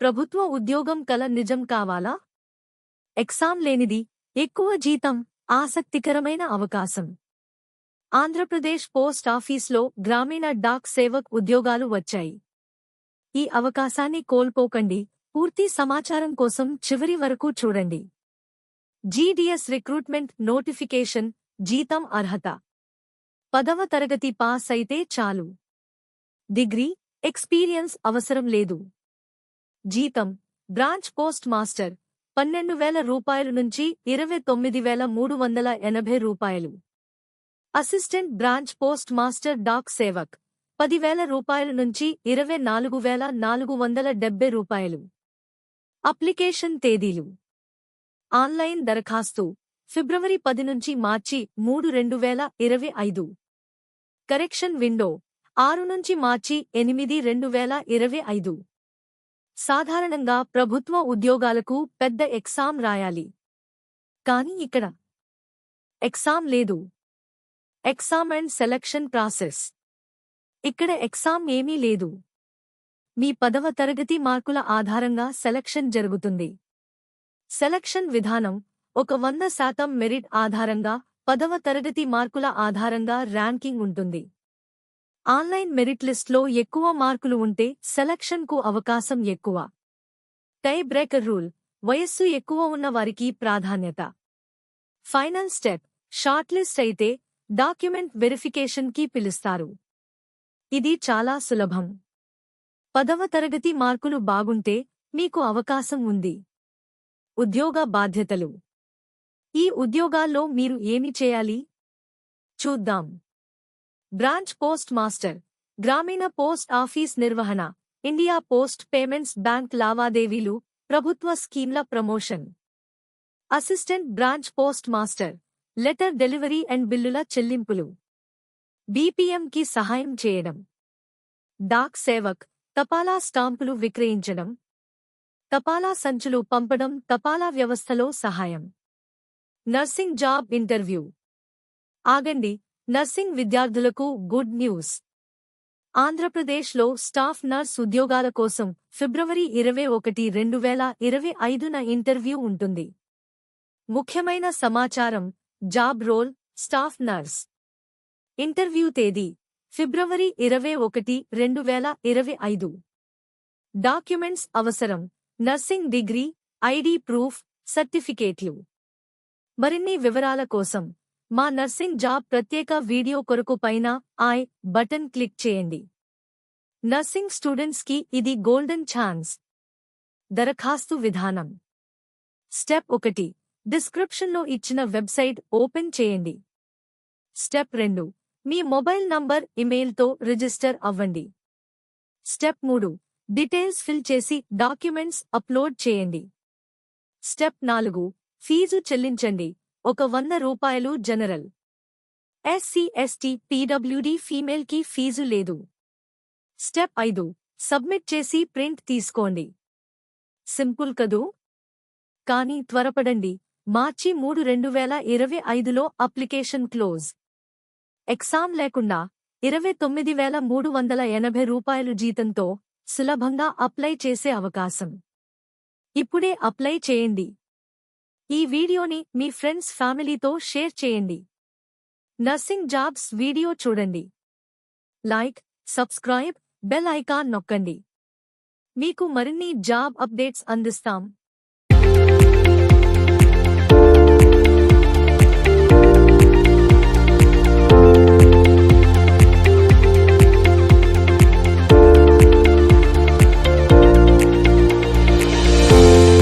ప్రభుత్వ ఉద్యోగం కల నిజం కావాలా? ఎగ్జామ్ లేనిది ఎక్కువ జీతం ఆసక్తికరమైన అవకాశం. ఆంధ్రప్రదేశ్ పోస్ట్ ఆఫీస్లో గ్రామీణ డాక్ సేవక్ ఉద్యోగాలు వచ్చాయి. ఈ అవకాశాన్ని కోల్పోకండి. పూర్తి సమాచారం కోసం చివరి వరకు చూడండి. జీడీఎస్ రిక్రూట్మెంట్ నోటిఫికేషన్ జీతం అర్హత. పదవ తరగతి పాస్ అయితే చాలు. డిగ్రీ ఎక్స్పీరియన్స్ అవసరం లేదు. జీతం. Branch post master. పన్నెండు వేల రూపాయల నుంచి ఇరవై తొమ్మిది వేల మూడు వందల ఎనభై రూపాయలు. Assistant branch post master Dak Sevak. పదివేల రూపాయల నుంచి ఇరవై నాలుగు వేల నాలుగు వందల డెబ్బై రూపాయలు. అప్లికేషన్ తేదీలు. ఆన్లైన్ దరఖాస్తు. ఫిబ్రవరి పది నుంచి మార్చి మూడు రెండు వేల ఇరవై ఐదు. Correction window. ఆరు నుంచి మార్చి ఎనిమిది రెండు వేల ఇరవై ఐదు. సాధారణంగా ప్రభుత్వ ఉద్యోగాలకు పెద్ద ఎగ్జామ్ రాయాలి. కానీ ఇక్కడ ఎగ్జామ్ లేదు. Exam and selection process. ఇక్కడ ఎగ్జామ్ ఏమీ లేదు. మీ పదవ తరగతి మార్కుల ఆధారంగా సెలక్షన్ జరుగుతుంది. సెలక్షన్ విధానం ఒక వంద శాతం మెరిట్ ఆధారంగా పదవ తరగతి మార్కుల ఆధారంగా ర్యాంకింగ్ ఉంటుంది. ఆన్లైన్ మెరిట్ లిస్ట్లో ఎక్కువ మార్కులు ఉంటే సెలక్షన్కు అవకాశం ఎక్కువ. టై బ్రేకర్ రూల్ వయస్సు ఎక్కువ ఉన్న వారికి ప్రాధాన్యత. ఫైనల్ స్టెప్ షార్ట్ లిస్ట్ అయితే డాక్యుమెంట్ వెరిఫికేషన్కి పిలుస్తారు. ఇది చాలా సులభం. పదవ తరగతి మార్కులు బాగుంటే మీకు అవకాశం ఉంది. ఉద్యోగ బాధ్యతలు. ఈ ఉద్యోగాల్లో మీరు ఏమి చేయాలి? చూద్దాం. బ్రాంచ్ పోస్ట్ మాస్టర్ గ్రామీణ పోస్ట్ ఆఫీస్ నిర్వహణ ఇండియా పోస్ట్ పేమెంట్స్ బ్యాంక్ లావాదేవీలు ప్రభుత్వ స్కీమ్ల promotion. Assistant branch post master letter delivery and బిల్లుల చెల్లింపులు. బీపీఎంకి సహాయం చేయడం. డాక్ సేవక్ తపాలా స్టాంపులు విక్రయించడం. తపాలా సంచులు పంపడం తపాలా వ్యవస్థలో సహాయం. Nursing job interview. ఆగండి నర్సింగ్ విద్యార్థులకు గుడ్ న్యూస్. ఆంధ్రప్రదేశ్లో స్టాఫ్ నర్స్ ఉద్యోగాల కోసం ఫిబ్రవరి ఇరవై ఒకటి రెండు వేల ఇరవై ఐదున ఇంటర్వ్యూ ఉంటుంది. ముఖ్యమైన సమాచారం job role staff nurse. Interview తేదీ ఫిబ్రవరి ఇరవై ఒకటి రెండు వేల ఇరవై ఐదు. డాక్యుమెంట్స్ అవసరం నర్సింగ్ డిగ్రీ ఐడి ప్రూఫ్ సర్టిఫికేట్లు. మరిన్ని వివరాల కోసం మా నర్సింగ్ జాబ్ ప్రత్యేక వీడియో కొరకు పైన ఐ బటన్ క్లిక్ చేయండి. నర్సింగ్ స్టూడెంట్స్కి ఇది గోల్డెన్ ఛాన్స్. దరఖాస్తు విధానం. స్టెప్ ఒకటి. డిస్క్రిప్షన్లో ఇచ్చిన వెబ్సైట్ ఓపెన్ చేయండి. స్టెప్ రెండు. మీ మొబైల్ నంబర్ ఇమెయిల్తో రిజిస్టర్ అవ్వండి. స్టెప్ మూడు. డీటెయిల్స్ ఫిల్ చేసి డాక్యుమెంట్స్ అప్లోడ్ చేయండి. స్టెప్ నాలుగు. ఫీజు చెల్లించండి. ఒక వంద రూపాయలు జనరల్. ఎస్సీ ఎస్టీ పీడబ్ల్యూడీ ఫీమేల్కి ఫీజు లేదు. స్టెప్ ఐదు సబ్మిట్ చేసి ప్రింట్ తీసుకోండి. సింపుల్ కదూ? కానీ త్వరపడండి. మార్చి మూడు రెండు వేల ఇరవై ఐదులో అప్లికేషన్ క్లోజ్. ఎగ్జామ్ లేకుండా ఇరవై తొమ్మిది వేల మూడు వందల ఎనభై రూపాయలు జీతంతో సులభంగా అప్లై చేసే అవకాశం. ఇప్పుడే అప్లై చేయండి. ఈ వీడియోని మీ ఫ్రెండ్స్ ఫ్యామిలీతో షేర్ చేయండి. నర్సింగ్ జాబ్స్ వీడియో చూడండి. లైక్ సబ్స్క్రైబ్ బెల్ ఐకాన్ నొక్కండి. మీకు మరిన్ని జాబ్ అప్డేట్స్ అందిస్తాం.